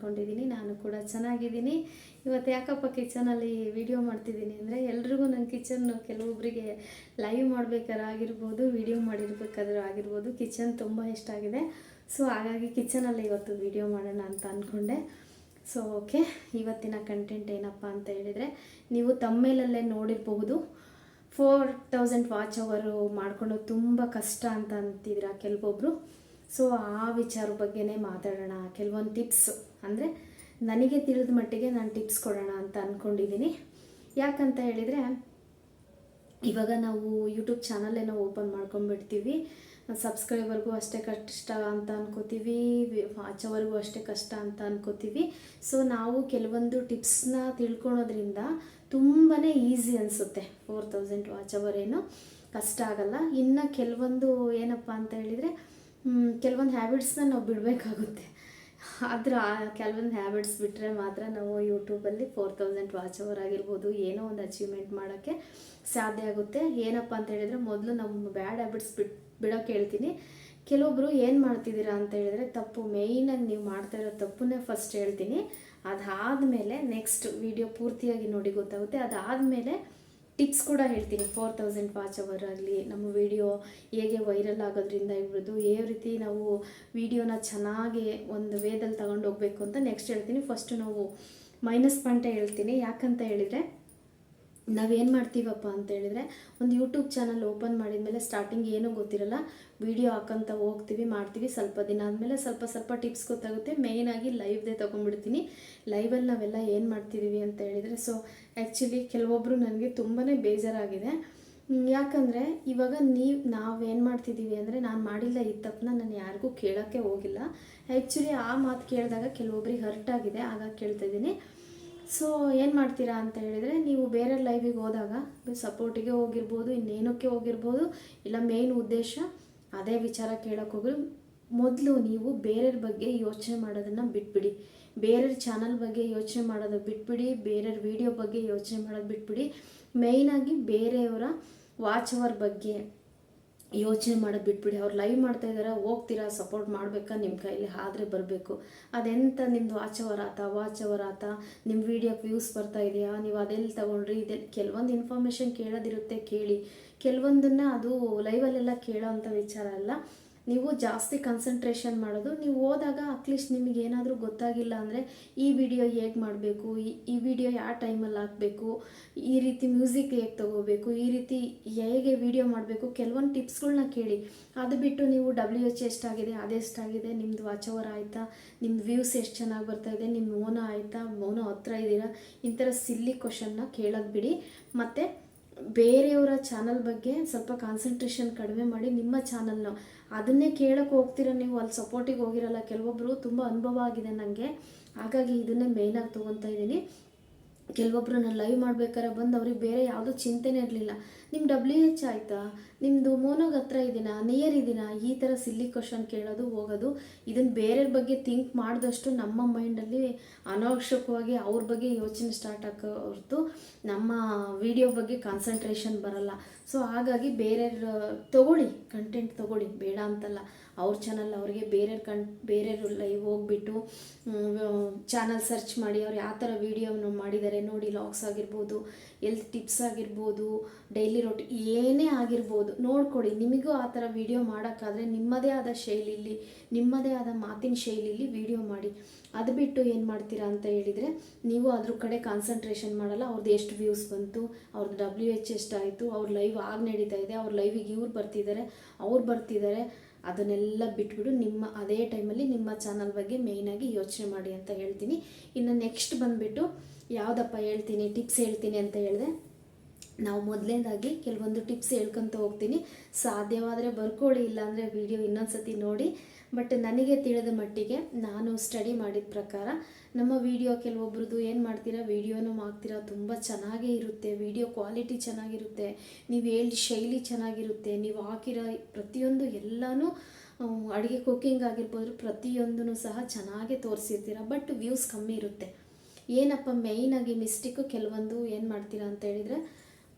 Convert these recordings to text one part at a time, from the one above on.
ಅಂದ್ಕೊಂಡಿದ್ದೀನಿ ನಾನು ಕೂಡ ಚೆನ್ನಾಗಿದ್ದೀನಿ. ಇವತ್ತು ಯಾಕಪ್ಪ ಕಿಚನಲ್ಲಿ ವಿಡಿಯೋ ಮಾಡ್ತಿದ್ದೀನಿ ಅಂದರೆ, ಎಲ್ರಿಗೂ ನನ್ನ ಕಿಚನ್ನು ಕೆಲವೊಬ್ಬರಿಗೆ ಲೈವ್ ಮಾಡ್ಬೇಕಾದ್ರೆ ಆಗಿರ್ಬೋದು ವಿಡಿಯೋ ಮಾಡಿರ್ಬೇಕಾದ್ರೂ ಆಗಿರ್ಬೋದು ಕಿಚನ್ ತುಂಬ ಇಷ್ಟ ಆಗಿದೆ. ಸೊ ಹಾಗಾಗಿ ಕಿಚನಲ್ಲಿ ಇವತ್ತು ವಿಡಿಯೋ ಮಾಡೋಣ ಅಂತ ಅಂದ್ಕೊಂಡೆ ಸೊ ಓಕೆ ಇವತ್ತಿನ ಕಂಟೆಂಟ್ ಏನಪ್ಪ ಅಂತ ಹೇಳಿದರೆ, ನೀವು ತಮ್ಮೇಲಲ್ಲೇ ನೋಡಿರಬಹುದು. ಫೋರ್ ತೌಸಂಡ್ ವಾಚ್ ಅವರು ಮಾಡಿಕೊಂಡು ತುಂಬ ಕಷ್ಟ ಅಂತ ಅಂತಿದ್ರ ಕೆಲವೊಬ್ಬರು ಸೊ ಆ ವಿಚಾರ ಬಗ್ಗೆನೇ ಮಾತಾಡೋಣ. ಕೆಲವೊಂದು ಟಿಪ್ಸ್ ಅಂದರೆ ನನಗೆ ತಿಳಿದ ಮಟ್ಟಿಗೆ ನಾನು ಟಿಪ್ಸ್ ಕೊಡೋಣ ಅಂತ ಅಂದ್ಕೊಂಡಿದ್ದೀನಿ ಯಾಕಂತ ಹೇಳಿದರೆ, ಇವಾಗ ನಾವು ಯೂಟ್ಯೂಬ್ ಏನೋ ಓಪನ್ ಮಾಡ್ಕೊಂಡ್ಬಿಡ್ತೀವಿ. ಸಬ್ಸ್ಕ್ರೈಬರ್ಗೂ ಅಷ್ಟೇ ಕಷ್ಟ ಅಂತ ಅನ್ಕೋತೀವಿ. ವಾಚವರೆಗೂ ಅಷ್ಟೇ ಕಷ್ಟ ಅಂತ ಅನ್ಕೋತೀವಿ. ಸೊ ನಾವು ಕೆಲವೊಂದು ಟಿಪ್ಸ್ನ ತಿಳ್ಕೊಳೋದ್ರಿಂದ ತುಂಬಾ ಈಸಿ ಅನಿಸುತ್ತೆ. ಫೋರ್ ತೌಸಂಡ್ ವಾಚ್ ಅವರ್ ಏನು ಕಷ್ಟ ಆಗಲ್ಲ. ಇನ್ನು ಕೆಲವೊಂದು ಏನಪ್ಪ ಅಂತ ಹೇಳಿದರೆ ಕೆಲವೊಂದು ಹ್ಯಾಬಿಟ್ಸ್ನ ನಾವು ಬಿಡಬೇಕಾಗುತ್ತೆ. ಆದ್ರೆ ಆ ಕೆಲವೊಂದು ಹ್ಯಾಬಿಟ್ಸ್ ಬಿಟ್ಟರೆ ಮಾತ್ರ ನಾವು ಯೂಟ್ಯೂಬಲ್ಲಿ ಫೋರ್ ತೌಸಂಡ್ ವಾಚ್ ಅವರ್ ಆಗಿರ್ಬೋದು, ಏನೋ ಒಂದು ಅಚೀವ್ಮೆಂಟ್ ಮಾಡೋಕ್ಕೆ ಸಾಧ್ಯ ಆಗುತ್ತೆ. ಏನಪ್ಪ ಅಂತ ಹೇಳಿದರೆ ಮೊದಲು ನಮ್ಮ ಬ್ಯಾಡ್ ಹ್ಯಾಬಿಟ್ಸ್ ಬಿಟ್, ಬಿಡೋಕೆ ಹೇಳ್ತೀನಿ. ಕೆಲವೊಬ್ಬರು ಏನು ಮಾಡ್ತಿದ್ದೀರಾ ಅಂತ ಹೇಳಿದರೆ ತಪ್ಪು ಮೇಯ್ನಾಗಿ ನೀವು ಮಾಡ್ತಾ ಇರೋ ತಪ್ಪನ್ನೇ ಫಸ್ಟ್ ಹೇಳ್ತೀನಿ. ಅದಾದಮೇಲೆ ನೆಕ್ಸ್ಟ್ ವಿಡಿಯೋ ಪೂರ್ತಿಯಾಗಿ ನೋಡಿ ಗೊತ್ತಾಗುತ್ತೆ. ಅದಾದಮೇಲೆ ಟಿಪ್ಸ್ ಕೂಡ ಹೇಳ್ತೀನಿ. ಫೋರ್ ತೌಸಂಡ್ ವಾಚ್ ಅವರ್ ಆಗಲಿ, ನಮ್ಮ ವಿಡಿಯೋ ಹೇಗೆ ವೈರಲ್ ಆಗೋದ್ರಿಂದ ಇರ್ಬೋದು ಯಾವ ರೀತಿ ನಾವು ವಿಡಿಯೋನ ಚೆನ್ನಾಗಿ ಒಂದು ವೇದಲ್ಲಿ ತಗೊಂಡು ಹೋಗಬೇಕು ಅಂತ ನೆಕ್ಸ್ಟ್ ಹೇಳ್ತೀನಿ. ಫಸ್ಟು ನಾವು ಮೈನಸ್ ಪಾಯಿಂಟೇ ಹೇಳ್ತೀನಿ. ಯಾಕಂತ ಹೇಳಿದರೆ ನಾವೇನು ಮಾಡ್ತೀವಪ್ಪ ಅಂತ ಹೇಳಿದರೆ ಒಂದು ಯೂಟ್ಯೂಬ್ ಚಾನಲ್ ಓಪನ್ ಮಾಡಿದ ಮೇಲೆ ಸ್ಟಾರ್ಟಿಂಗ್ ಏನೂ ಗೊತ್ತಿರಲ್ಲ. ವಿಡಿಯೋ ಹಾಕಂತ ಹೋಗ್ತೀವಿ, ಮಾಡ್ತೀವಿ. ಸ್ವಲ್ಪ ದಿನ ಆದಮೇಲೆ ಸ್ವಲ್ಪ ಸ್ವಲ್ಪ ಟಿಪ್ಸ್ ಗೊತ್ತಾಗುತ್ತೆ. ಮೇಯ್ನಾಗಿ ಲೈವ್ದೇ ತೊಗೊಂಡ್ಬಿಡ್ತೀನಿ. ಲೈವಲ್ಲಿ ನಾವೆಲ್ಲ ಏನು ಮಾಡ್ತಿದ್ದೀವಿ ಅಂತ ಹೇಳಿದರೆ ಸೊ ಆ್ಯಕ್ಚುಲಿ ಕೆಲವೊಬ್ಬರು ನನಗೆ ತುಂಬಾ ಬೇಜಾರಾಗಿದೆ. ಯಾಕಂದರೆ ಇವಾಗ ನೀವು, ನಾವೇನು ಮಾಡ್ತಿದ್ದೀವಿ ಅಂದರೆ ನಾನು ಮಾಡಿಲ್ಲ ಈ ತಪ್ಪನ್ನ ನಾನು ಯಾರಿಗೂ ಕೇಳೋಕ್ಕೆ ಹೋಗಿಲ್ಲ. ಆ್ಯಕ್ಚುಲಿ ಆ ಮಾತು ಕೇಳಿದಾಗ ಕೆಲವೊಬ್ರಿಗೆ ಹರ್ಟ್ ಆಗಿದೆ, ಆಗ ಕೇಳ್ತಾ ಇದ್ದೀನಿ. ಸೊ ಏನು ಮಾಡ್ತೀರಾ ಅಂತ ಹೇಳಿದರೆ, ನೀವು ಬೇರೆ ಲೈವಿಗೆ ಹೋದಾಗ ಸಪೋರ್ಟಿಗೆ ಹೋಗಿರ್ಬೋದು, ಇನ್ನೇನಕ್ಕೆ ಹೋಗಿರ್ಬೋದು, ಇಲ್ಲ ಮೇನ್ ಉದ್ದೇಶ, ಅದೇ ವಿಚಾರ ಕೇಳೋಕೆ ಹೋಗಿ ಮೊದಲು ನೀವು ಬೇರೆಯವ್ರ ಬಗ್ಗೆ ಯೋಚನೆ ಮಾಡೋದನ್ನು ಬಿಟ್ಬಿಡಿ. ಬೇರೆಯವ್ರ ಚಾನಲ್ ಬಗ್ಗೆ ಯೋಚನೆ ಮಾಡೋದು ಬಿಟ್ಬಿಡಿ, ಬೇರೆಯವ್ರ ವಿಡಿಯೋ ಬಗ್ಗೆ ಯೋಚನೆ ಮಾಡೋದು ಬಿಟ್ಬಿಡಿ. ಮೇಯ್ನಾಗಿ ಬೇರೆಯವರ ವಾಚ್ ಅವರ್ ಬಗ್ಗೆ. ಯೋಚನೆ ಮಾಡೋದು ಬಿಟ್ಬಿಡಿ. ಅವ್ರು ಲೈವ್ ಮಾಡ್ತಾ ಇದ್ದಾರೆ ಹೋಗ್ತೀರಾ ಸಪೋರ್ಟ್ ಮಾಡಬೇಕಾ ನಿಮ್ಮ ಕೈಲಿ? ಆದರೆ ಬರಬೇಕು. ಅದೆಂತ ನಿಮ್ಮದು ವಾಚ್ ವಾಚವರಾತ ನಿಮ್ಮ ವೀಡಿಯೋಕ್ಕೆ ವ್ಯೂಸ್ ಬರ್ತಾ ಇದೆಯಾ? ನೀವು ಅದೆಲ್ಲಿ ತೊಗೊಂಡ್ರಿ? ಇದೆ ಕೆಲವೊಂದು ಇನ್ಫಾರ್ಮೇಷನ್ ಕೇಳೋದಿರುತ್ತೆ, ಕೇಳಿ. ಕೆಲವೊಂದನ್ನು ಅದು ಲೈವಲ್ಲೆಲ್ಲ ಕೇಳೋ ಅಂಥ ವಿಚಾರ ಅಲ್ಲ. ನೀವು ಜಾಸ್ತಿ ಕನ್ಸಂಟ್ರೇಷನ್ ಮಾಡೋದು, ನೀವು ಹೋದಾಗ ಅಟ್ಲೀಸ್ಟ್ ನಿಮಗೆ ಏನಾದರೂ ಗೊತ್ತಾಗಿಲ್ಲ ಅಂದರೆ ಈ ವಿಡಿಯೋ ಹೇಗೆ ಮಾಡಬೇಕು, ಈ ವಿಡಿಯೋ ಯಾವ ಟೈಮಲ್ಲಿ ಹಾಕಬೇಕು, ಈ ರೀತಿ ಮ್ಯೂಸಿಕ್ ಹೇಗೆ ತೊಗೋಬೇಕು, ಈ ರೀತಿ ಹೇಗೆ ವಿಡಿಯೋ ಮಾಡಬೇಕು, ಕೆಲವೊಂದು ಟಿಪ್ಸ್ಗಳನ್ನ ಕೇಳಿ. ಅದು ಬಿಟ್ಟು ನೀವು ಡಬ್ಲ್ಯೂ ಎಚ್ ಎಷ್ಟಾಗಿದೆ ಅದೆಷ್ಟಾಗಿದೆ ನಿಮ್ಮದು ವಾಚ್ ಅವರ್ ಆಯಿತಾ ನಿಮ್ಮ ವ್ಯೂಸ್ ಎಷ್ಟು ಚೆನ್ನಾಗಿ ಬರ್ತಾ ಇದೆ ನಿಮ್ಮ ಮೌನ ಆಯಿತಾ, ಮೌನ ಹತ್ರ ಇದ್ದೀರಾ, ಇಂಥರ ಥರ ಸಿಲ್ಲಿ ಕ್ವಶನ್ನ ಕೇಳೋದು ಬಿಡಿ. ಮತ್ತು ಬೇರೆಯವರ ಚಾನಲ್ ಬಗ್ಗೆ ಸ್ವಲ್ಪ ಕಾನ್ಸಂಟ್ರೇಷನ್ ಕಡಿಮೆ ಮಾಡಿ ನಿಮ್ಮ ಚಾನಲ್ನ ಅದನ್ನೇ ಕೇಳೋಕ್ಕೆ ಹೋಗ್ತೀರ ನೀವು? ಅಲ್ಲಿ ಸಪೋರ್ಟಿಗೆ ಹೋಗಿರಲ್ಲ. ಕೆಲವೊಬ್ಬರು ತುಂಬ ಅನುಭವ ಆಗಿದೆ ನನಗೆ ಹಾಗಾಗಿ ಇದನ್ನೇ ಮೇಯ್ನಾಗಿ ತೊಗೊತಾ ಇದ್ದೀನಿ. ಕೆಲವೊಬ್ಬರು ನಾನು ಲೈವ್ ಮಾಡ್ಬೇಕಾದ್ರೆ ಬಂದು ಅವ್ರಿಗೆ ಬೇರೆ ಯಾವುದೂ ಚಿಂತೆನೇ ಇರಲಿಲ್ಲ. ನಿಮ್ಮ ಡಬ್ಲ್ಯೂ ಎಚ್ ಆಯಿತಾ? ನಿಮ್ಮದು ಮೋನೋಗ್ ಹತ್ರ ಇದೀನಾ? ನಿಯರ್ ಇದೀನಾ? ಈ ಥರ ಸಿಲ್ಲಿ ಕ್ವಶನ್ ಕೇಳೋದು, ಹೋಗೋದು ಇದನ್ನು ಬೇರೆಯವ್ರ ಬಗ್ಗೆ ಥಿಂಕ್ ಮಾಡಿದಷ್ಟು ನಮ್ಮ ಮೈಂಡಲ್ಲಿ ಅನಾವಶ್ಯಕವಾಗಿ ಅವ್ರ ಬಗ್ಗೆ ಯೋಚನೆ ಸ್ಟಾರ್ಟ್ ಆಗೋ ಹೊರತು ನಮ್ಮ ವಿಡಿಯೋ ಬಗ್ಗೆ ಕಾನ್ಸಂಟ್ರೇಷನ್ ಬರಲ್ಲ. ಸೊ ಹಾಗಾಗಿ ಬೇರೆ ತಗೊಳ್ಳಿ ಕಂಟೆಂಟ್ ತಗೊಳ್ಳಿ, ಬೇಡ ಅಂತಲ್ಲ. ಅವ್ರ ಚಾನಲ್ ಅವ್ರಿಗೆ ಬೇರೆ ಕಣ್ ಬೇರೆಯವ್ರು ಲೈವ್ ಹೋಗ್ಬಿಟ್ಟು ಚಾನಲ್ ಸರ್ಚ್ ಮಾಡಿ, ಅವ್ರು ಯಾವ ಥರ ವೀಡಿಯೋವನ್ನು ಮಾಡಿದ್ದಾರೆ ನೋಡಿ ಲಾಗ್ಸ್ ಆಗಿರ್ಬೋದು ಎಲ್ತ್ ಟಿಪ್ಸ್ ಆಗಿರ್ಬೋದು ಡೈಲಿ ರೊಟ್ಟಿ ಏನೇ ಆಗಿರ್ಬೋದು, ನೋಡ್ಕೊಡಿ. ನಿಮಗೂ ಆ ಥರ ವೀಡಿಯೋ ಮಾಡೋಕ್ಕಾದರೆ ನಿಮ್ಮದೇ ಆದ ಶೈಲಿಲಿ ನಿಮ್ಮದೇ ಆದ ಮಾತಿನ ಶೈಲಿಯಲ್ಲಿ ವಿಡಿಯೋ ಮಾಡಿ. ಅದು ಬಿಟ್ಟು ಏನು ಮಾಡ್ತೀರಾ ಅಂತ ಹೇಳಿದರೆ, ನೀವು ಅದ್ರ ಕಡೆ ಕಾನ್ಸಂಟ್ರೇಷನ್ ಮಾಡಲ್ಲ ಅವ್ರದ್ದು ಎಷ್ಟು ವ್ಯೂಸ್ ಬಂತು ಅವ್ರದ್ದು ಡಬ್ಲ್ಯೂ ಎಚ್ ಎಷ್ಟಾಯಿತು ಅವ್ರ ಲೈವ್ ಆಗಿ ನಡೀತಾ ಇದೆ, ಅವ್ರ ಲೈವಿಗೆ ಇವ್ರು ಬರ್ತಿದ್ದಾರೆ ಅವ್ರು ಬರ್ತಿದ್ದಾರೆ ಅದನ್ನೆಲ್ಲ ಬಿಟ್ಬಿಡು, ನಿಮ್ಮ ಅದೇ ಟೈಮಲ್ಲಿ ನಿಮ್ಮ ಚಾನಲ್ ಬಗ್ಗೆ ಮೇಯ್ನಾಗಿ ಯೋಚನೆ ಮಾಡಿ ಅಂತ ಹೇಳ್ತೀನಿ. ಇನ್ನು ನೆಕ್ಸ್ಟ್ ಬಂದುಬಿಟ್ಟು, ಯಾವುದಪ್ಪ ಹೇಳ್ತೀನಿ ಟಿಪ್ಸ್ ಹೇಳ್ತೀನಿ ಅಂತ ಹೇಳಿದೆ. ನಾವು ಮೊದಲನೇದಾಗಿ ಕೆಲವೊಂದು ಟಿಪ್ಸ್ ಹೇಳ್ಕೊತ ಹೋಗ್ತೀನಿ. ಸಾಧ್ಯವಾದರೆ ಬರ್ಕೊಳ್ಳಿ ಇಲ್ಲಾಂದರೆ ವಿಡಿಯೋ ಇನ್ನೊಂದು ಸತಿ ನೋಡಿ. ಬಟ್ ನನಗೆ ತಿಳಿದ ಮಟ್ಟಿಗೆ ನಾನು ಸ್ಟಡಿ ಮಾಡಿದ ಪ್ರಕಾರ ನಮ್ಮ ವಿಡಿಯೋ ಕೆಲವೊಬ್ರದ್ದು ಏನು ಮಾಡ್ತೀರಾ ವಿಡಿಯೋನೂ ಮಾಡ್ತೀರಾ, ತುಂಬ ಚೆನ್ನಾಗೇ ಇರುತ್ತೆ. ವಿಡಿಯೋ ಕ್ವಾಲಿಟಿ ಚೆನ್ನಾಗಿರುತ್ತೆ. ನೀವು ಹೇಳಿ ಶೈಲಿ ಚೆನ್ನಾಗಿರುತ್ತೆ. ನೀವು ಹಾಕಿರೋ ಪ್ರತಿಯೊಂದು ಎಲ್ಲನೂ ಅಡುಗೆ ಕುಕ್ಕಿಂಗ್ ಆಗಿರ್ಬೋದು ಪ್ರತಿಯೊಂದೂ ಸಹ ಚೆನ್ನಾಗೇ ತೋರಿಸಿರ್ತೀರ. ಬಟ್ ವ್ಯೂಸ್ ಕಮ್ಮಿ ಇರುತ್ತೆ. ಏನಪ್ಪ ಮೇಯ್ನಾಗಿ ಮಿಸ್ಟೇಕು ಕೆಲವೊಂದು ಏನು ಮಾಡ್ತೀರಾ ಅಂತ ಹೇಳಿದರೆ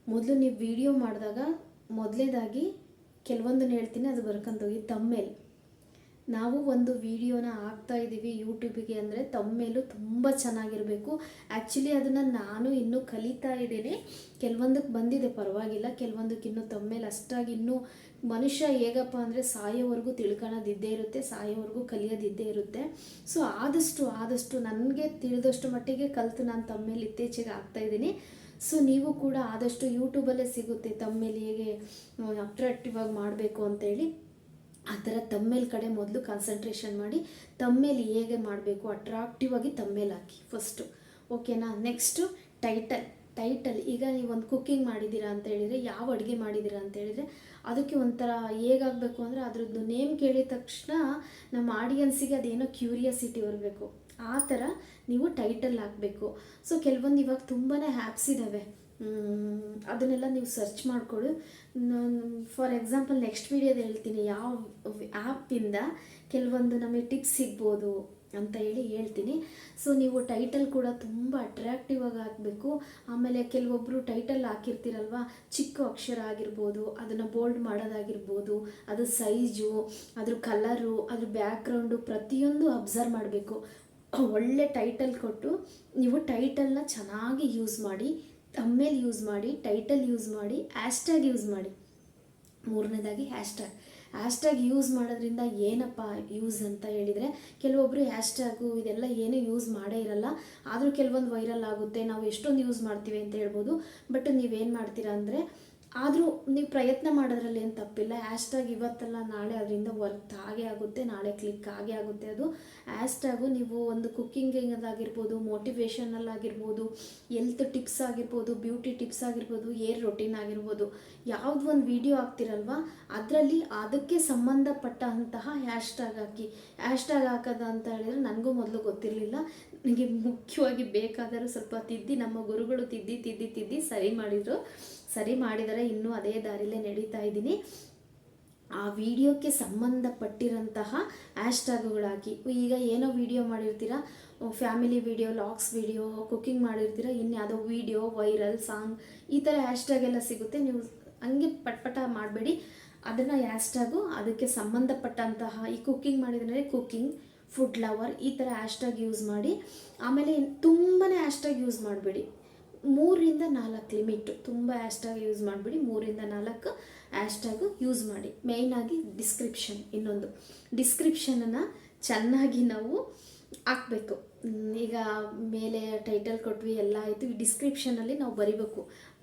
ಮೊದಲು ನೀವು ವಿಡಿಯೋ ಮಾಡಿದಾಗ ಮೊದಲೇದಾಗಿ ಕೆಲವೊಂದನ್ನು ಹೇಳ್ತೀನಿ, ಅದು ಬರ್ಕೊಂತೋಗಿ ತಮ್ಮೇಲ್. ನಾವು ಒಂದು ವಿಡಿಯೋನ ಹಾಕ್ತಾ ಇದ್ದೀವಿ ಯೂಟ್ಯೂಬಿಗೆ ಅಂದರೆ ತಮ್ಮೇಲೂ ತುಂಬ ಚೆನ್ನಾಗಿರಬೇಕು. ಆ್ಯಕ್ಚುಲಿ ಅದನ್ನು ನಾನು ಇನ್ನೂ ಕಲಿತಾ ಇದ್ದೀನಿ. ಕೆಲವೊಂದಕ್ಕೆ ಬಂದಿದೆ ಪರವಾಗಿಲ್ಲ ಕೆಲವೊಂದಕ್ಕೆ ಇನ್ನೂ ತಮ್ಮೇಲೆ ಅಷ್ಟಾಗಿ ಇನ್ನೂ ಮನುಷ್ಯ ಹೇಗಪ್ಪ ಅಂದರೆ ಸಾಯೋವರೆಗೂ ತಿಳ್ಕೊಳೋದಿದ್ದೇ ಇರುತ್ತೆ, ಸಾಯೋವರೆಗೂ ಕಲಿಯೋದಿದ್ದೇ ಇರುತ್ತೆ. ಸೊ ಆದಷ್ಟು ಆದಷ್ಟು ನನಗೆ ತಿಳಿದಷ್ಟು ಮಟ್ಟಿಗೆ ಕಲಿತು ನಾನು ತಮ್ಮೇಲೆ ಇತ್ತೀಚೆಗೆ ಆಗ್ತಾಯಿದ್ದೀನಿ ಸೊ ನೀವು ಕೂಡ ಆದಷ್ಟು ಯೂಟ್ಯೂಬಲ್ಲೇ ಸಿಗುತ್ತೆ ತಮ್ಮೇಲೆ ಹೇಗೆ ಅಟ್ರಾಕ್ಟಿವ್ ಆಗಿ ಮಾಡಬೇಕು ಅಂತೇಳಿ, ಆ ಥರ ತಮ್ಮೇಲ್ ಕಡೆ ಮೊದಲು ಕಾನ್ಸಂಟ್ರೇಷನ್ ಮಾಡಿ ತಮ್ಮೇಲೆ ಹೇಗೆ ಮಾಡಬೇಕು ಅಟ್ರಾಕ್ಟಿವ್ ಆಗಿ ತಮ್ಮೇಲೆ ಹಾಕಿ ಫಸ್ಟು ಓಕೆನಾ ನೆಕ್ಸ್ಟು ಟೈಟಲ್ ಟೈಟಲ್ ಈಗ ನೀವು ಒಂದು ಕುಕ್ಕಿಂಗ್ ಮಾಡಿದ್ದೀರಾ ಅಂತ ಹೇಳಿದರೆ, ಯಾವ ಅಡುಗೆ ಮಾಡಿದ್ದೀರಾ ಅಂತ ಹೇಳಿದರೆ, ಅದಕ್ಕೆ ಒಂಥರ ಹೇಗಾಗಬೇಕು ಅಂದರೆ, ಅದ್ರದ್ದು ನೇಮ್ ಕೇಳಿದ ತಕ್ಷಣ ನಮ್ಮ ಆಡಿಯನ್ಸಿಗೆ ಅದೇನೋ ಕ್ಯೂರಿಯಾಸಿಟಿ ಬರಬೇಕು. ಆ ಥರ ನೀವು ಟೈಟಲ್ ಹಾಕಬೇಕು. ಸೊ ಕೆಲವೊಂದು ಇವಾಗ ತುಂಬಾ ಆ್ಯಪ್ಸ್ ಇದ್ದಾವೆ ಅದನ್ನೆಲ್ಲ ನೀವು ಸರ್ಚ್ ಮಾಡಿಕೊಡು ಫಾರ್ ಎಕ್ಸಾಂಪಲ್ ನೆಕ್ಸ್ಟ್ ವೀಡಿಯೋದ ಹೇಳ್ತೀನಿ, ಯಾವ ಆ್ಯಪಿಂದ ಕೆಲವೊಂದು ನಮಗೆ ಟಿಪ್ಸ್ ಸಿಗ್ಬೋದು ಅಂತ ಹೇಳಿ ಹೇಳ್ತೀನಿ. ಸೊ ನೀವು ಟೈಟಲ್ ಕೂಡ ತುಂಬ ಅಟ್ರ್ಯಾಕ್ಟಿವ್ ಆಗಿ ಹಾಕಬೇಕು. ಆಮೇಲೆ ಕೆಲವೊಬ್ಬರು ಟೈಟಲ್ ಹಾಕಿರ್ತೀರಲ್ವ, ಚಿಕ್ಕ ಅಕ್ಷರ ಆಗಿರ್ಬೋದು, ಅದನ್ನು ಬೋಲ್ಡ್ ಮಾಡೋದಾಗಿರ್ಬೋದು ಅದು ಸೈಜು ಅದ್ರ ಕಲರು ಅದ್ರ ಬ್ಯಾಕ್ಗ್ರೌಂಡು ಪ್ರತಿಯೊಂದು ಅಬ್ಸರ್ವ್ ಮಾಡಬೇಕು. ಒಳ್ಳೆ ಟೈಟಲ್ ಕೊಟ್ಟು ನೀವು ಟೈಟಲ್ನ ಚೆನ್ನಾಗಿ ಯೂಸ್ ಮಾಡಿ ತಮ್ಮೇಲೆ ಯೂಸ್ ಮಾಡಿ ಟೈಟಲ್ ಯೂಸ್ ಮಾಡಿ ಹ್ಯಾಶ್ಟ್ಯಾಗ್ ಯೂಸ್ ಮಾಡಿ. ಮೂರನೇದಾಗಿ ಹ್ಯಾಶ್ಟ್ಯಾಗ್ ಹ್ಯಾಶ್ಟ್ಯಾಗ್ ಯೂಸ್ ಮಾಡೋದ್ರಿಂದ ಏನಪ್ಪ ಯೂಸ್ ಅಂತ ಹೇಳಿದರೆ ಕೆಲವೊಬ್ಬರು ಹ್ಯಾಶ್ಟ್ಯಾಗು ಇದೆಲ್ಲ ಏನೂ ಯೂಸ್ ಮಾಡೇ ಇರಲ್ಲ. ಆದರೂ ಕೆಲವೊಂದು ವೈರಲ್ ಆಗುತ್ತೆ, ನಾವು ಎಷ್ಟೊಂದು ಯೂಸ್ ಮಾಡ್ತೀವಿ ಅಂತ ಹೇಳ್ಬೋದು. ಬಟ್ ನೀವೇನು ಮಾಡ್ತೀರಾ ಅಂದರೆ ಆದರೂ ನೀವು ಪ್ರಯತ್ನ ಮಾಡೋದ್ರಲ್ಲಿ ಏನು ತಪ್ಪಿಲ್ಲ. ಹ್ಯಾಶ್ಟ್ಯಾಗ್ ಇವತ್ತಲ್ಲ, ನಾಳೆ ಅದರಿಂದ ವರ್ಕ್ ಆಗೇ ಆಗುತ್ತೆ, ನಾಳೆ ಕ್ಲಿಕ್ ಆಗೇ ಆಗುತ್ತೆ. ಅದು ಹ್ಯಾಶ್ಟ್ಯಾಗು ನೀವು ಒಂದು ಕುಕ್ಕಿಂಗಿಂಗದಾಗಿರ್ಬೋದು ಮೋಟಿವೇಶನಲ್ ಆಗಿರ್ಬೋದು ಎಲ್ತ್ ಟಿಪ್ಸ್ ಆಗಿರ್ಬೋದು ಬ್ಯೂಟಿ ಟಿಪ್ಸ್ ಆಗಿರ್ಬೋದು ಏರ್ ರೊಟೀನ್ ಆಗಿರ್ಬೋದು, ಯಾವ್ದು ಒಂದು ವಿಡಿಯೋ ಹಾಕ್ತಿರಲ್ವ, ಅದರಲ್ಲಿ ಅದಕ್ಕೆ ಸಂಬಂಧಪಟ್ಟಂತಹ ಹ್ಯಾಶ್ಟ್ಯಾಗ್ ಹಾಕಿ. ಹ್ಯಾಶ್ಟ್ಯಾಗ್ ಹಾಕೋದು ಅಂತ ಹೇಳಿದ್ರೆ ನನಗೂ ಮೊದಲು ಗೊತ್ತಿರಲಿಲ್ಲ. ನನಗೆ ಮುಖ್ಯವಾಗಿ ಬೇಕಾದರೂ ಸ್ವಲ್ಪ ತಿದ್ದಿ, ನಮ್ಮ ಗುರುಗಳು ತಿದ್ದಿ ತಿದ್ದಿ ತಿದ್ದಿ ಸರಿ ಮಾಡಿದರು. ಸರಿ ಮಾಡಿದರೆ ಇನ್ನೂ ಅದೇ ದಾರಿಲೇ ನಡೀತಾ ಇದ್ದೀನಿ. ಆ ವಿಡಿಯೋಕ್ಕೆ ಸಂಬಂಧಪಟ್ಟಿರಂತಹ ಆ್ಯಶ್ಟ್ಯಾಗುಗಳಾಗಿ ಈಗ ಏನೋ video ಮಾಡಿರ್ತೀರ? Family video logs video cooking ಮಾಡಿರ್ತೀರ? ಇನ್ಯಾವುದೋ ವಿಡಿಯೋ, ವೈರಲ್ ಸಾಂಗ್, ಈ ಥರ ಹ್ಯಾಶ್ಟ್ಯಾಗ್ ಎಲ್ಲ ಸಿಗುತ್ತೆ. ನೀವು ಹಂಗೆ ಪಟ್ಪಟ ಮಾಡಬೇಡಿ. ಅದನ್ನು ಹ್ಯಾಶ್ಟ್ಯಾಗು, ಅದಕ್ಕೆ ಸಂಬಂಧಪಟ್ಟಂತಹ ಈ ಕುಕ್ಕಿಂಗ್ ಮಾಡಿದ್ರೆ ಕುಕ್ಕಿಂಗ್ ಫುಡ್ ಲವರ್ ಈ ಥರ ಹ್ಯಾಶ್ಟ್ಯಾಗ್ ಯೂಸ್ ಮಾಡಿ. ಆಮೇಲೆ ತುಂಬಾ ಹ್ಯಾಶ್ಟ್ಯಾಗ್ ಯೂಸ್ ಮಾಡಬೇಡಿ. ಮೂರಿಂದ ನಾಲ್ಕು ಲಿಮಿಟು ತುಂಬ ಹ್ಯಾಶ್ಟ್ಯಾಗ್ ಯೂಸ್ ಮಾಡಿಬಿಡಿ. ಮೂರಿಂದ ನಾಲ್ಕು ಹ್ಯಾಶ್ಟ್ಯಾಗು ಯೂಸ್ ಮಾಡಿ. ಮೇಯ್ನಾಗಿ ಡಿಸ್ಕ್ರಿಪ್ಷನ್ ಇನ್ನೊಂದು. ಡಿಸ್ಕ್ರಿಪ್ಷನನ್ನು ಚೆನ್ನಾಗಿ ನಾವು ಹಾಕಬೇಕು. ಈಗ ಮೇಲೆ ಟೈಟಲ್ ಕೊಟ್ವಿ, ಎಲ್ಲ ಆಯಿತು. ಈ ಡಿಸ್ಕ್ರಿಪ್ಷನಲ್ಲಿ ನಾವು ಬರಿಬೇಕು.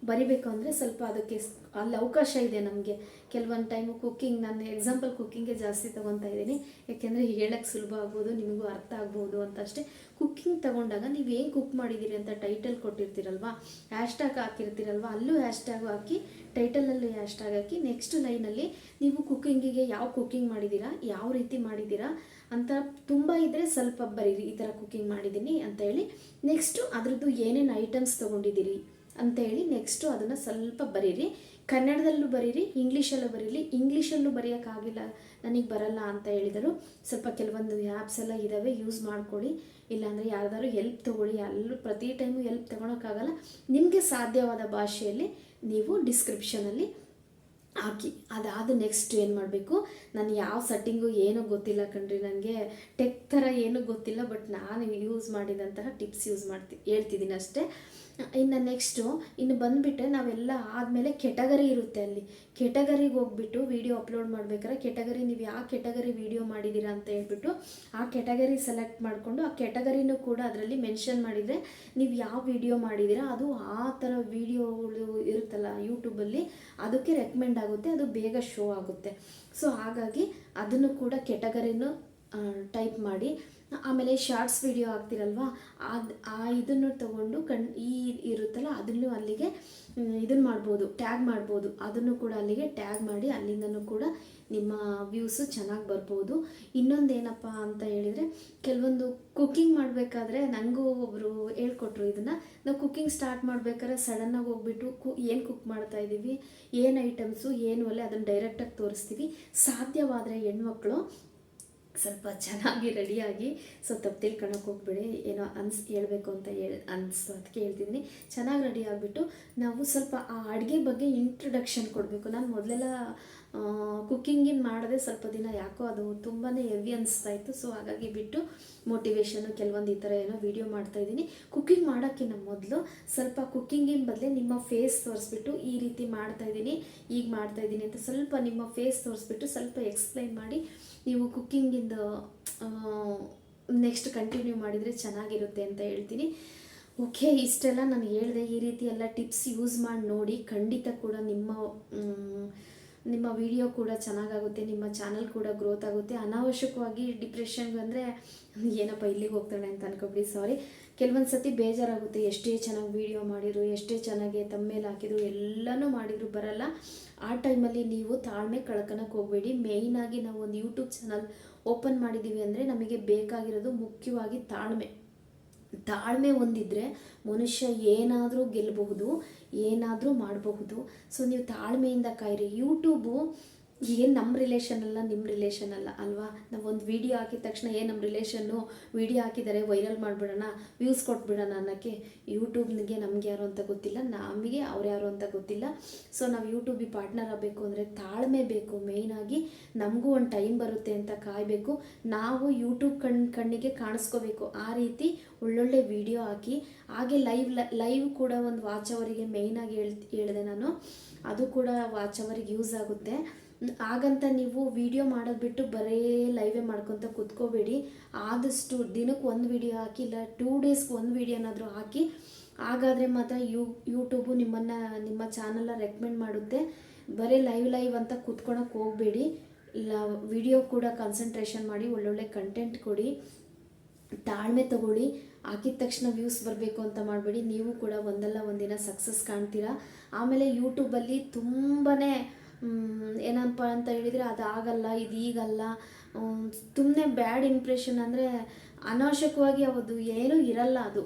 ಬರಿಬೇಕು ಅಂದರೆ ಸ್ವಲ್ಪ ಅದಕ್ಕೆ ಅಲ್ಲಿ ಅವಕಾಶ ಇದೆ ನಮಗೆ. ಕೆಲವೊಂದು ಟೈಮು ಕುಕ್ಕಿಂಗ್ ನಾನು ಎಕ್ಸಾಂಪಲ್ ಕುಕ್ಕಿಂಗೇ ಜಾಸ್ತಿ ತೊಗೊತಾ ಇದ್ದೀನಿ. ಯಾಕೆಂದರೆ ಹೇಳಕ್ಕೆ ಸುಲಭ ಆಗ್ಬೋದು, ನಿಮಗೂ ಅರ್ಥ ಆಗ್ಬೋದು ಅಂತ ಅಷ್ಟೇ ಕುಕ್ಕಿಂಗ್ ತೊಗೊಂಡಾಗ ನೀವು ಏನು ಕುಕ್ ಮಾಡಿದ್ದೀರಿ ಅಂತ ಟೈಟಲ್ ಕೊಟ್ಟಿರ್ತೀರಲ್ವ? ಹ್ಯಾಶ್ಟ್ಯಾಗ್ ಹಾಕಿರ್ತೀರಲ್ವ? ಅಲ್ಲೂ ಹ್ಯಾಶ್ಟ್ಯಾಗ್ ಹಾಕಿ ಟೈಟಲಲ್ಲೂ ಹ್ಯಾಶ್ಟ್ಯಾಗ್ ಹಾಕಿ ನೆಕ್ಸ್ಟ್ ಲೈನಲ್ಲಿ ನೀವು ಕುಕ್ಕಿಂಗಿಗೆ ಯಾವ ಕುಕ್ಕಿಂಗ್ ಮಾಡಿದ್ದೀರಾ ಯಾವ ರೀತಿ ಮಾಡಿದ್ದೀರಾ ಅಂತ ತುಂಬ ಇದ್ದರೆ ಸ್ವಲ್ಪ ಬರೀರಿ, ಈ ಥರ ಕುಕ್ಕಿಂಗ್ ಮಾಡಿದ್ದೀನಿ ಅಂತ ಹೇಳಿ ನೆಕ್ಸ್ಟು ಅದರದ್ದು ಏನೇನು ಐಟಮ್ಸ್ ತೊಗೊಂಡಿದ್ದೀರಿ ಅಂತೇಳಿ ನೆಕ್ಸ್ಟು ಅದನ್ನು ಸ್ವಲ್ಪ ಬರೀರಿ. ಕನ್ನಡದಲ್ಲೂ ಬರೀರಿ, ಇಂಗ್ಲೀಷಲ್ಲೂ ಬರೀರಿ, ಇಂಗ್ಲೀಷಲ್ಲೂ ಬರೆಯೋಕ್ಕಾಗಿಲ್ಲ ನನಗೆ ಬರಲ್ಲ ಅಂತ ಹೇಳಿದರು ಸ್ವಲ್ಪ ಕೆಲವೊಂದು ಆ್ಯಪ್ಸ್ ಎಲ್ಲ ಇದ್ದಾವೆ ಯೂಸ್ ಮಾಡ್ಕೊಳ್ಳಿ. ಇಲ್ಲಾಂದರೆ ಯಾರ್ದಾದ್ರು ಹೆಲ್ಪ್ ತೊಗೊಳ್ಳಿ, ಅಲ್ಲೂ ಪ್ರತಿ ಟೈಮು ಹೆಲ್ಪ್ ತೊಗೊಳಕ್ಕಾಗಲ್ಲ. ನಿಮಗೆ ಸಾಧ್ಯವಾದ ಭಾಷೆಯಲ್ಲಿ ನೀವು ಡಿಸ್ಕ್ರಿಪ್ಷನಲ್ಲಿ ಹಾಕಿ. ಅದಾದ ನೆಕ್ಸ್ಟ್ ಏನು ಮಾಡಬೇಕು? ನಾನು ಯಾವ ಸೆಟ್ಟಿಂಗು ಏನೂ ಗೊತ್ತಿಲ್ಲ ಕಣ್ರಿ ನನಗೆ. ಟೆಕ್ ಥರ ಏನೂ ಗೊತ್ತಿಲ್ಲ ಬಟ್ ನಾನು ಯೂಸ್ ಮಾಡಿದಂತಹ ಟಿಪ್ಸ್ ಯೂಸ್ ಮಾಡ್ತಿ ಹೇಳ್ತಿದ್ದೀನಿ ಅಷ್ಟೇ. ಇನ್ನು ನೆಕ್ಸ್ಟು ಇನ್ನು ಬಂದುಬಿಟ್ಟು ನಾವೆಲ್ಲ ಆದಮೇಲೆ ಕೆಟಗರಿ ಇರುತ್ತೆ ಅಲ್ಲಿ. ಕೆಟಗರಿಗೆ ಹೋಗ್ಬಿಟ್ಟು ವೀಡಿಯೋ ಅಪ್ಲೋಡ್ ಮಾಡ್ಬೇಕಾದ್ರೆ ಕೆಟಗರಿ ನೀವು ಯಾವ ಕೆಟಗರಿ ವೀಡಿಯೋ ಮಾಡಿದ್ದೀರಾ ಅಂತ ಹೇಳ್ಬಿಟ್ಟು ಆ ಕೆಟಗರಿ ಸೆಲೆಕ್ಟ್ ಮಾಡಿಕೊಂಡು ಆ ಕೆಟಗರಿನೂ ಕೂಡ ಅದರಲ್ಲಿ ಮೆನ್ಷನ್ ಮಾಡಿದರೆ ನೀವು ಯಾವ ವೀಡಿಯೋ ಮಾಡಿದ್ದೀರಾ ಅದು ಆ ಥರ ವೀಡಿಯೋಗಳು ಇರುತ್ತಲ್ಲ ಯೂಟ್ಯೂಬಲ್ಲಿ ಅದಕ್ಕೆ ರೆಕಮೆಂಡ್ ಆಗುತ್ತೆ, ಅದು ಬೇಗ ಶೋ ಆಗುತ್ತೆ. ಸೊ ಹಾಗಾಗಿ ಅದನ್ನು ಕೂಡ ಕೆಟಗರಿನೂ ಟೈಪ್ ಮಾಡಿ ಆಮೇಲೆ ಶಾರ್ಟ್ಸ್ ವಿಡಿಯೋ ಆಗ್ತಿರಲ್ವಾ ಅದು, ಆ ಇದನ್ನು ತಗೊಂಡು ಕಣ್, ಈ ಇರುತ್ತಲ್ಲ, ಅದನ್ನು ಅಲ್ಲಿಗೆ ಇದನ್ನು ಮಾಡ್ಬೋದು, ಟ್ಯಾಗ್ ಮಾಡ್ಬೋದು. ಅದನ್ನು ಕೂಡ ಅಲ್ಲಿಗೆ ಟ್ಯಾಗ್ ಮಾಡಿ, ಅಲ್ಲಿಂದನೂ ಕೂಡ ನಿಮ್ಮ ವ್ಯೂಸು ಚೆನ್ನಾಗಿ ಬರ್ಬೋದು. ಇನ್ನೊಂದು ಏನಪ್ಪ ಅಂತ ಹೇಳಿದರೆ, ಕೆಲವೊಂದು ಕುಕ್ಕಿಂಗ್ ಮಾಡಬೇಕಾದ್ರೆ ನನಗೂ ಒಬ್ಬರು ಹೇಳ್ಕೊಟ್ರು ಇದನ್ನು. ನಾವು ಕುಕ್ಕಿಂಗ್ ಸ್ಟಾರ್ಟ್ ಮಾಡಬೇಕಾದ್ರೆ ಸಡನ್ನಾಗಿ ಹೋಗ್ಬಿಟ್ಟು ಕು, ಏನು ಕುಕ್ ಮಾಡ್ತಾ ಇದ್ದೀವಿ ಏನು ಐಟಮ್ಸು? ಏನು ಒಲೆ? ಅದನ್ನು ಡೈರೆಕ್ಟಾಗಿ ತೋರಿಸ್ತೀವಿ. ಸಾಧ್ಯವಾದರೆ ಹೆಣ್ಮಕ್ಳು ಸ್ವಲ್ಪ ಚೆನ್ನಾಗಿ ರೆಡಿಯಾಗಿ ಸೊ ತಪ್ಪು ತಿಳ್ಕೊಳಕ್ಕೆ ಹೋಗ್ಬೇಡಿ. ಏನೋ ಅನ್ಸ್, ಹೇಳಬೇಕು ಅಂತ ಹೇಳಿ, ಅನಿಸ್ತು ಅದಕ್ಕೆ ಹೇಳ್ತಿದ್ದೀನಿ ಚೆನ್ನಾಗಿ ರೆಡಿ ಆಗಿಬಿಟ್ಟು ನಾವು ಸ್ವಲ್ಪ ಆ ಅಡುಗೆ ಬಗ್ಗೆ ಇಂಟ್ರಡಕ್ಷನ್ ಕೊಡಬೇಕು. ನಾನು ಮೊದಲೆಲ್ಲ ಕುಕ್ಕಿಂಗಿನ ಮಾಡಿದೆ ಸ್ವಲ್ಪ ದಿನ ಯಾಕೋ ಅದು ತುಂಬಾ ಹೆವಿ ಅನಿಸ್ತಾ ಇತ್ತು. ಸೊ ಹಾಗಾಗಿ ಬಿಟ್ಟು ಮೋಟಿವೇಶನು ಕೆಲವೊಂದು ಈ ಥರ ಏನೋ ವೀಡಿಯೋ ಮಾಡ್ತಾ ಇದ್ದೀನಿ. ಕುಕ್ಕಿಂಗ್ ಮಾಡೋಕ್ಕಿಂತ ಮೊದಲು ಸ್ವಲ್ಪ ಕುಕ್ಕಿಂಗಿನ ಬದಲೇ ನಿಮ್ಮ ಫೇಸ್ ತೋರಿಸ್ಬಿಟ್ಟು ಈ ರೀತಿ ಮಾಡ್ತಾ ಇದ್ದೀನಿ ಈಗ ಮಾಡ್ತಾ ಇದ್ದೀನಿ ಅಂತ ಸ್ವಲ್ಪ ನಿಮ್ಮ ಫೇಸ್ ತೋರಿಸ್ಬಿಟ್ಟು ಸ್ವಲ್ಪ ಎಕ್ಸ್ಪ್ಲೈನ್ ಮಾಡಿ ನೀವು ಕುಕ್ಕಿಂಗಿಂದ ನೆಕ್ಸ್ಟ್ ಕಂಟಿನ್ಯೂ ಮಾಡಿದರೆ ಚೆನ್ನಾಗಿರುತ್ತೆ ಅಂತ ಹೇಳ್ತೀನಿ. ಓಕೆ, ಇಷ್ಟೆಲ್ಲ ನಾನು ಹೇಳಿದೆ. ಈ ರೀತಿ ಎಲ್ಲ ಟಿಪ್ಸ್ ಯೂಸ್ ಮಾಡಿ ನೋಡಿ ಖಂಡಿತ ಕೂಡ ನಿಮ್ಮ ನಿಮ್ಮ ವಿಡಿಯೋ ಕೂಡ ಚೆನ್ನಾಗಾಗುತ್ತೆ, ನಿಮ್ಮ ಚಾನಲ್ ಕೂಡ ಗ್ರೋತ್ ಆಗುತ್ತೆ. ಅನಾವಶ್ಯಕವಾಗಿ ಡಿಪ್ರೆಷನ್ಗೆ ಅಂದರೆ ಏನಪ್ಪ ಇಲ್ಲಿಗೆ ಹೋಗ್ತಾಳೆ ಅಂತ ಅನ್ಕೊಬಿಡಿ ಸಾರಿ ಕೆಲವೊಂದು ಸತಿ ಬೇಜಾರಾಗುತ್ತೆ, ಎಷ್ಟೇ ಚೆನ್ನಾಗಿ ವಿಡಿಯೋ ಮಾಡಿದ್ರು, ಎಷ್ಟೇ ಚೆನ್ನಾಗಿ ತಮ್ಮೇಲೆ ಹಾಕಿದ್ರು, ಎಲ್ಲನೂ ಮಾಡಿದ್ರು, ಬರಲ್ಲ. ಆ ಟೈಮಲ್ಲಿ ನೀವು ತಾಳ್ಮೆ ಕಳ್ಕೊಳಕ್ಕೆ ಹೋಗಬೇಡಿ. ಮೇಯ್ನಾಗಿ ನಾವು ಒಂದು ಯೂಟ್ಯೂಬ್ ಚಾನಲ್ ಓಪನ್ ಮಾಡಿದ್ದೀವಿ ಅಂದರೆ ನಮಗೆ ಬೇಕಾಗಿರೋದು ಮುಖ್ಯವಾಗಿ ತಾಳ್ಮೆ. ತಾಳ್ಮೆ ಹೊಂದಿದ್ರೆ ಮನುಷ್ಯ ಏನಾದರೂ ಗೆಲ್ಲಬಹುದು ಏನಾದರೂ ಮಾಡಬಹುದು. ಸೊ ನೀವು ತಾಳ್ಮೆಯಿಂದ ಕಾಯಿರಿ. ಯೂಟ್ಯೂಬು ಏನು ನಮ್ಮ ರಿಲೇಷನ್ ಅಲ್ಲ ನಿಮ್ಮ ರಿಲೇಷನ್ ಅಲ್ಲ ಅಲ್ವಾ? ನಾವು ಒಂದು ವಿಡಿಯೋ ಹಾಕಿದ ತಕ್ಷಣ ಏನು ನಮ್ಮ ರಿಲೇಷನ್ನು ವಿಡಿಯೋ ಹಾಕಿದ್ದಾರೆ ವೈರಲ್ ಮಾಡಿಬಿಡೋಣ ವ್ಯೂಸ್ ಕೊಟ್ಬಿಡೋಣ ಅನ್ನೋಕ್ಕೆ ಯೂಟ್ಯೂಬ್ನಿಗೆ ನಮ್ಗೆ ಯಾರು ಅಂತ ಗೊತ್ತಿಲ್ಲ, ನಮಗೆ ಅವ್ರು ಯಾರು ಅಂತ ಗೊತ್ತಿಲ್ಲ. ಸೊ ನಾವು ಯೂಟ್ಯೂಬಿಗೆ ಪಾರ್ಟ್ನರ್ ಆಗಬೇಕು ಅಂದರೆ ತಾಳ್ಮೆ ಬೇಕು ಮೇಯ್ನಾಗಿ ನಮಗೂ ಒಂದು ಟೈಮ್ ಬರುತ್ತೆ ಅಂತ ಕಾಯಬೇಕು. ನಾವು ಯೂಟ್ಯೂಬ್ ಕಣ್, ಕಣ್ಣಿಗೆ ಕಾಣಿಸ್ಕೋಬೇಕು. ಆ ರೀತಿ ಒಳ್ಳೊಳ್ಳೆ ವಿಡಿಯೋ ಹಾಕಿ, ಹಾಗೆ ಲೈವ್ ಲೈವ್ ಕೂಡ ಒಂದು ವಾಚ್ ಅವರಿಗೆ ಮೇಯ್ನಾಗಿ ಹೇಳ್ ಹೇಳಿದೆ ನಾನು. ಅದು ಕೂಡ ವಾಚ್ ಅವರಿಗೆ ಯೂಸ್ ಆಗುತ್ತೆ. ಹಾಗಂತ ನೀವು ವಿಡಿಯೋ ಮಾಡೋದು ಬಿಟ್ಟು ಬರೇ ಲೈವೇ ಮಾಡ್ಕೊತ ಕೂತ್ಕೋಬೇಡಿ. ಆದಷ್ಟು ದಿನಕ್ಕೆ ಒಂದು ವಿಡಿಯೋ ಹಾಕಿ, ಇಲ್ಲ ಟೂ ಡೇಸ್ಗೆ ಒಂದು ವಿಡಿಯೋನಾದರೂ ಹಾಕಿ, ಹಾಗಾದರೆ ಮಾತ್ರ ಯೂ ಯೂಟ್ಯೂಬು ನಿಮ್ಮನ್ನು, ನಿಮ್ಮ ಚಾನಲ್ನ ರೆಕಮೆಂಡ್ ಮಾಡುತ್ತೆ. ಬರೀ ಲೈವ್ ಲೈವ್ ಅಂತ ಕೂತ್ಕೊಳಕ್ಕೆ ಹೋಗಬೇಡಿ. ಇಲ್ಲ ವಿಡಿಯೋ ಕೂಡ ಕಾನ್ಸಂಟ್ರೇಷನ್ ಮಾಡಿ, ಒಳ್ಳೊಳ್ಳೆ ಕಂಟೆಂಟ್ ಕೊಡಿ. ತಾಳ್ಮೆ ತಗೊಳ್ಳಿ. ಹಾಕಿದ ತಕ್ಷಣ ವ್ಯೂಸ್ ಬರಬೇಕು ಅಂತ ಮಾಡಬೇಡಿ. ನೀವು ಕೂಡ ಒಂದಲ್ಲ ಒಂದಿನ ಸಕ್ಸಸ್ ಕಾಣ್ತೀರಾ. ಆಮೇಲೆ ಯೂಟ್ಯೂಬಲ್ಲಿ ತುಂಬಾ ಏನಪ್ಪ ಅಂತ ಹೇಳಿದರೆ ಅದು ಆಗಲ್ಲ ಇದು ಈಗಲ್ಲ ಸುಮ್ಮನೆ ಬ್ಯಾಡ್ ಇಂಪ್ರೆಷನ್ ಅಂದರೆ ಅನಾವಶ್ಯಕವಾಗಿ ಅದು ಏನೂ ಇರಲ್ಲ ಅದು.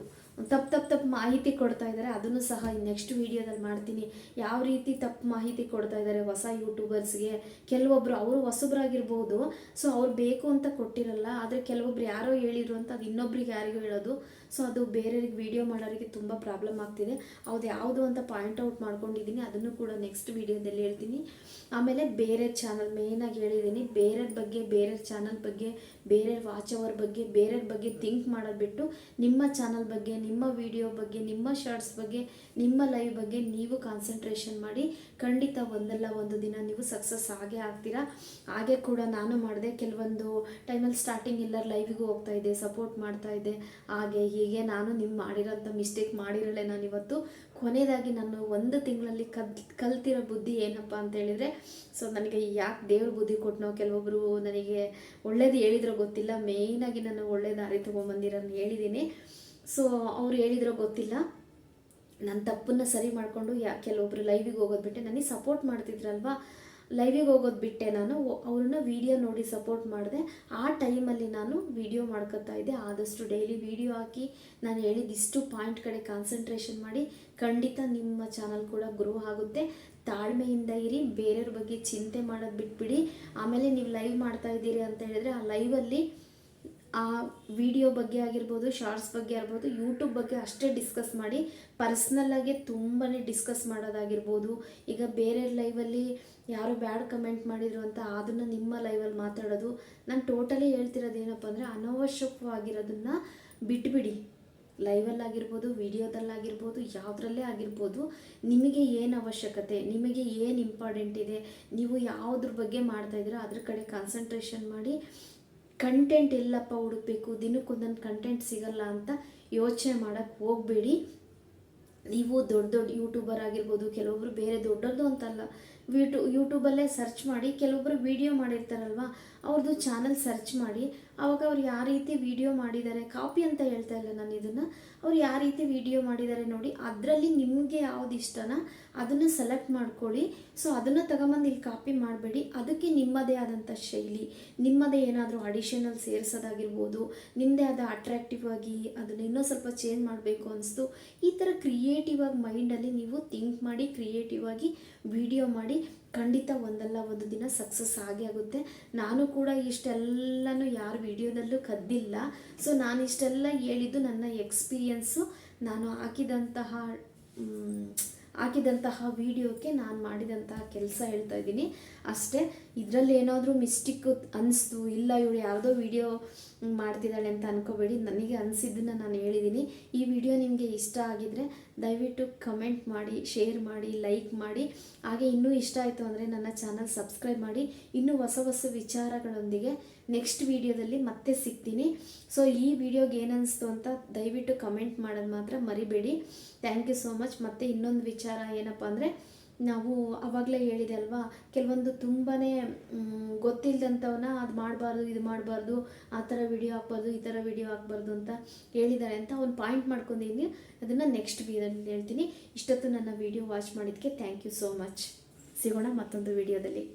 ತಪ್ಪು ತಪ್ಪು ತಪ್ಪು ಮಾಹಿತಿ ಕೊಡ್ತಾ ಇದ್ದಾರೆ, ಅದನ್ನು ಸಹ ನೆಕ್ಸ್ಟ್ ವೀಡಿಯೋದಲ್ಲಿ ಮಾಡ್ತೀನಿ. ಯಾವ ರೀತಿ ತಪ್ಪು ಮಾಹಿತಿ ಕೊಡ್ತಾ ಇದ್ದಾರೆ ಹೊಸ ಯೂಟ್ಯೂಬರ್ಸ್ಗೆ ಕೆಲವೊಬ್ಬರು ಅವರು ಹೊಸಬ್ರಾಗಿರ್ಬೋದು ಸೊ ಅವ್ರು ಬೇಕು ಅಂತ ಕೊಟ್ಟಿರಲ್ಲ, ಆದರೆ ಕೆಲವೊಬ್ರು ಯಾರೋ ಹೇಳಿದ್ರು ಅಂತ ಅದು ಇನ್ನೊಬ್ರಿಗೆ ಯಾರಿಗೂ ಹೇಳೋದು ಸೊ ಅದು ಬೇರೆಯವ್ರಿಗೆ ವೀಡಿಯೋ ಮಾಡೋರಿಗೆ ತುಂಬ ಪ್ರಾಬ್ಲಮ್ ಆಗ್ತಿದೆ. ಅದು ಯಾವುದು ಅಂತ ಪಾಯಿಂಟ್ ಔಟ್ ಮಾಡ್ಕೊಂಡಿದ್ದೀನಿ, ಅದನ್ನು ಕೂಡ ನೆಕ್ಸ್ಟ್ ವೀಡಿಯೋದಲ್ಲಿ ಹೇಳ್ತೀನಿ. ಆಮೇಲೆ ಬೇರೆ ಚಾನಲ್ ಮೇಯ್ನಾಗಿ ಹೇಳಿದ್ದೀನಿ. ಬೇರೆಯವ್ರ ಬಗ್ಗೆ ಬೇರೆ ಚಾನಲ್ ಬಗ್ಗೆ ಬೇರೆ ವಾಚ್ ಅವರ್ ಬಗ್ಗೆ, ಬೇರೆಯವ್ರ ಬಗ್ಗೆ ಥಿಂಕ್ ಮಾಡೋದು ಬಿಟ್ಟು, ನಿಮ್ಮ ಚಾನಲ್ ಬಗ್ಗೆ, ನಿಮ್ಮ ವಿಡಿಯೋ ಬಗ್ಗೆ, ನಿಮ್ಮ ಶಾರ್ಟ್ಸ್ ಬಗ್ಗೆ, ನಿಮ್ಮ ಲೈವ್ ಬಗ್ಗೆ ನೀವು ಕಾನ್ಸಂಟ್ರೇಷನ್ ಮಾಡಿ, ಖಂಡಿತ ಒಂದಲ್ಲ ಒಂದು ದಿನ ನೀವು ಸಕ್ಸಸ್ ಆಗೇ ಆಗ್ತೀರಾ? ಹಾಗೆ ಕೂಡ ನಾನು ಮಾಡಿದೆ. ಕೆಲವೊಂದು ಟೈಮಲ್ಲಿ ಸ್ಟಾರ್ಟಿಂಗ್ ಎಲ್ಲರ ಲೈವಿಗೂ ಹೋಗ್ತಾ ಇದೆ ಸಪೋರ್ಟ್ ಮಾಡ್ತಾ ಇದೆ ಹಾಗೆ ಹೀಗೆ ನಾನು ನಿಮ್ಮ ಮಾಡಿರೋಂಥ ಮಿಸ್ಟೇಕ್ ಮಾಡಿರಲೇ ನಾನು ಇವತ್ತು. ಕೊನೆಯದಾಗಿ ನಾನು ಒಂದು ತಿಂಗಳಲ್ಲಿ ಕಲ್ ಕಲ್ತಿರೋ ಬುದ್ಧಿ ಏನಪ್ಪ ಅಂತ ಹೇಳಿದರೆ ಸೊ ನನಗೆ ಯಾಕೆ ದೇವ್ರ ಬುದ್ಧಿ ಕೊಟ್ಟನೋ ಕೆಲವೊಬ್ಬರು ನನಗೆ ಒಳ್ಳೇದು ಹೇಳಿದ್ರೋ ಗೊತ್ತಿಲ್ಲ. ಮೇಯ್ನಾಗಿ ನಾನು ಒಳ್ಳೆ ದಾರಿ ತೊಗೊಂಬಂದಿರೋನು ಹೇಳಿದ್ದೀನಿ. ಸೊ ಅವ್ರು ಹೇಳಿದ್ರೋ ಗೊತ್ತಿಲ್ಲ. ನನ್ನ ತಪ್ಪನ್ನು ಸರಿ ಮಾಡಿಕೊಂಡು ಯಾ, ಕೆಲವೊಬ್ರು ಲೈವಿಗೆ ಹೋಗೋದು ಬಿಟ್ಟೆ. ನನಗೆ ಸಪೋರ್ಟ್ ಮಾಡ್ತಿದ್ರಲ್ವಾ? ಲೈವಿಗೆ ಹೋಗೋದು ಬಿಟ್ಟೆ ನಾನು. ಅವ್ರನ್ನ ವಿಡಿಯೋ ನೋಡಿ ಸಪೋರ್ಟ್ ಮಾಡಿದೆ. ಆ ಟೈಮಲ್ಲಿ ನಾನು ವೀಡಿಯೋ ಮಾಡ್ಕೊತಾ ಇದ್ದೆ. ಆದಷ್ಟು ಡೈಲಿ ವೀಡಿಯೋ ಹಾಕಿ ನಾನು ಹೇಳಿದ ಇಷ್ಟು ಪಾಯಿಂಟ್ ಕಡೆ ಕಾನ್ಸಂಟ್ರೇಷನ್ ಮಾಡಿ ಖಂಡಿತ ನಿಮ್ಮ ಚಾನಲ್ ಕೂಡ ಗ್ರೋ ಆಗುತ್ತೆ. ತಾಳ್ಮೆಯಿಂದ ಇರಿ, ಬೇರೆಯವ್ರ ಬಗ್ಗೆ ಚಿಂತೆ ಮಾಡೋದು ಬಿಟ್ಬಿಡಿ. ಆಮೇಲೆ ನೀವು ಲೈವ್ ಮಾಡ್ತಾ ಇದ್ದೀರಿ ಅಂತ ಹೇಳಿದ್ರೆ ಆ ಲೈವಲ್ಲಿ ಆ ವಿಡಿಯೋ ಬಗ್ಗೆ ಆಗಿರ್ಬೋದು ಶಾರ್ಟ್ಸ್ ಬಗ್ಗೆ ಆಗಿರ್ಬೋದು ಯೂಟ್ಯೂಬ್ ಬಗ್ಗೆ ಅಷ್ಟೇ ಡಿಸ್ಕಸ್ ಮಾಡಿ ಪರ್ಸ್ನಲ್ಲಾಗೆ ತುಂಬಾ ಡಿಸ್ಕಸ್ ಮಾಡೋದಾಗಿರ್ಬೋದು. ಈಗ ಬೇರೆ ಲೈವಲ್ಲಿ ಯಾರೋ ಬ್ಯಾಡ್ ಕಮೆಂಟ್ ಮಾಡಿದ್ರು ಅಂತ ಅದನ್ನು ನಿಮ್ಮ ಲೈವಲ್ಲಿ ಮಾತಾಡೋದು. ನಾನು ಟೋಟಲಿ ಹೇಳ್ತಿರೋದು ಏನಪ್ಪ ಅಂದರೆ ಅನವಶ್ಯಕವಾಗಿರೋದನ್ನ ಬಿಟ್ಬಿಡಿ. ಲೈವಲ್ಲಾಗಿರ್ಬೋದು ವಿಡಿಯೋದಲ್ಲಾಗಿರ್ಬೋದು ಯಾವುದ್ರಲ್ಲೇ ಆಗಿರ್ಬೋದು, ನಿಮಗೆ ಏನು ಅವಶ್ಯಕತೆ, ನಿಮಗೆ ಏನು ಇಂಪಾರ್ಟೆಂಟ್ ಇದೆ, ನೀವು ಯಾವುದ್ರ ಬಗ್ಗೆ ಮಾಡ್ತಾ ಇದ್ದೀರೋ, ಅದ್ರ ಕಡೆ ಕಾನ್ಸಂಟ್ರೇಷನ್ ಮಾಡಿ ಕಂಟೆಂಟ್ ಎಲ್ಲಪ್ಪ ಹುಡುಕ್ಬೇಕು, ದಿನಕ್ಕೊಂದೊಂದು ಕಂಟೆಂಟ್ ಸಿಗಲ್ಲ ಅಂತ ಯೋಚನೆ ಮಾಡೋಕ್ಕೆ ಹೋಗಬೇಡಿ. ನೀವು ದೊಡ್ಡ ದೊಡ್ಡ ಯೂಟ್ಯೂಬರ್ ಆಗಿರ್ಬೋದು, ಕೆಲವೊಬ್ರು ಬೇರೆ ದೊಡ್ಡದು ಅಂತಲ್ಲ. ಯೂಟ್ಯೂ ಯೂಟ್ಯೂಬಲ್ಲೇ ಸರ್ಚ್ ಮಾಡಿ ಕೆಲವೊಬ್ಬರು ವಿಡಿಯೋ ಮಾಡಿರ್ತಾರಲ್ವ? ಅವ್ರದ್ದು ಚಾನಲ್ ಸರ್ಚ್ ಮಾಡಿ, ಅವಾಗ ಅವ್ರು ಯಾವ ರೀತಿ ವಿಡಿಯೋ ಮಾಡಿದ್ದಾರೆ, ಕಾಪಿ ಅಂತ ಹೇಳ್ತಾ ಇಲ್ಲ ನಾನು ಇದನ್ನು, ಅವ್ರು ಯಾವ ರೀತಿ ವಿಡಿಯೋ ಮಾಡಿದ್ದಾರೆ ನೋಡಿ, ಅದರಲ್ಲಿ ನಿಮಗೆ ಯಾವ್ದು ಇಷ್ಟನ ಅದನ್ನು ಸೆಲೆಕ್ಟ್ ಮಾಡ್ಕೊಳ್ಳಿ. ಸೊ ಅದನ್ನು ತಗೊಂಬಂದು ಇಲ್ಲಿ ಕಾಪಿ ಮಾಡಬೇಡಿ. ಅದಕ್ಕೆ ನಿಮ್ಮದೇ ಆದಂಥ ಶೈಲಿ, ನಿಮ್ಮದೇ ಏನಾದರೂ ಅಡಿಷನಲ್ ಸೇರಿಸೋದಾಗಿರ್ಬೋದು ನಿಮ್ಮದೇ ಆದ ಅಟ್ರಾಕ್ಟಿವ್ ಆಗಿ ಅದನ್ನು ಇನ್ನೂ ಸ್ವಲ್ಪ ಚೇಂಜ್ ಮಾಡಬೇಕು ಅನಿಸ್ತು. ಈ ಥರ ಕ್ರಿಯೇಟಿವ್ ಆಗಿ ಮೈಂಡಲ್ಲಿ ನೀವು ಥಿಂಕ್ ಮಾಡಿ ಕ್ರಿಯೇಟಿವ್ ಆಗಿ ವಿಡಿಯೋ ಮಾಡಿ ಖಂಡಿತ ಒಂದಲ್ಲ ಒಂದು ದಿನ ಸಕ್ಸಸ್ ಆಗೇ ಆಗುತ್ತೆ. ನಾನು ಕೂಡ ಇಷ್ಟೆಲ್ಲನೂ ಯಾರು ವಿಡಿಯೋದಲ್ಲೂ ಕದ್ದಿಲ್ಲ. ಸೊ ನಾನು ಇಷ್ಟೆಲ್ಲ ಹೇಳಿದ್ದು ನನ್ನ ಎಕ್ಸ್ಪೀರಿಯನ್ಸು ನಾನು ಹಾಕಿದಂತಹ ಹಾಕಿದಂತಹ ವಿಡಿಯೋಕ್ಕೆ ನಾನು ಮಾಡಿದಂತಹ ಕೆಲಸ ಹೇಳ್ತಾ ಇದ್ದೀನಿ. ಅಷ್ಟೇ. ಇದರಲ್ಲಿ ಏನಾದರೂ ಮಿಸ್ಟಿಕ್ ಅನಿಸ್ತು, ಇಲ್ಲ ಇವಳು ಯಾವುದೋ ವಿಡಿಯೋ ಮಾಡ್ತಿದ್ದಾಳೆ ಅಂತ ಅನ್ಕೋಬೇಡಿ, ನನಗೆ ಅನಿಸಿದ್ದನ್ನು ನಾನು ಹೇಳಿದ್ದೀನಿ ಈ ವಿಡಿಯೋ ನಿಮಗೆ ಇಷ್ಟ ಆಗಿದರೆ ದಯವಿಟ್ಟು ಕಮೆಂಟ್ ಮಾಡಿ ಶೇರ್ ಮಾಡಿ ಲೈಕ್ ಮಾಡಿ. ಹಾಗೆ ಇನ್ನೂ ಇಷ್ಟ ಆಯಿತು ಅಂದರೆ ನನ್ನ ಚಾನಲ್ ಸಬ್ಸ್ಕ್ರೈಬ್ ಮಾಡಿ. ಇನ್ನೂ ಹೊಸ ಹೊಸ ವಿಚಾರಗಳೊಂದಿಗೆ ನೆಕ್ಸ್ಟ್ ವಿಡಿಯೋದಲ್ಲಿ ಮತ್ತೆ ಸಿಗ್ತೀನಿ. ಸೊ ಈ ವಿಡಿಯೋಗೆ ಏನನ್ನಿಸ್ತು ಅಂತ ದಯವಿಟ್ಟು ಕಮೆಂಟ್ ಮಾಡೋದು ಮಾತ್ರ ಮರಿಬೇಡಿ. ಥ್ಯಾಂಕ್ ಯು ಸೋ ಮಚ್ ಮತ್ತು ಇನ್ನೊಂದು ವಿಚಾರ ಏನಪ್ಪ ಅಂದರೆ ನಾವು ಅವಾಗಲೇ ಹೇಳಿದೆ ಅಲ್ವಾ? ಕೆಲವೊಂದು ತುಂಬಾ ಗೊತ್ತಿಲ್ಲದಂಥವನ್ನ ಅದು ಮಾಡಬಾರ್ದು, ಇದು ಮಾಡಬಾರ್ದು, ಆ ಥರ ವಿಡಿಯೋ ಹಾಕ್ಬಾರ್ದು, ಈ ಥರ ವಿಡಿಯೋ ಹಾಕ್ಬಾರ್ದು ಅಂತ ಹೇಳಿದ್ದಾರೆ ಅಂತ ಒಂದು ಪಾಯಿಂಟ್ ಮಾಡ್ಕೊಂಡಿದ್ದೀನಿ ಅದನ್ನು ನೆಕ್ಸ್ಟ್ ವಿಡಿಯೋದಲ್ಲಿ ಹೇಳ್ತೀನಿ. ಇಷ್ಟೊತ್ತು ನನ್ನ ವಿಡಿಯೋ ವಾಚ್ ಮಾಡಿದ್ದಕ್ಕೆ ಥ್ಯಾಂಕ್ ಯು ಸೋ ಮಚ್ ಸಿಗೋಣ ಮತ್ತೊಂದು ವಿಡಿಯೋದಲ್ಲಿ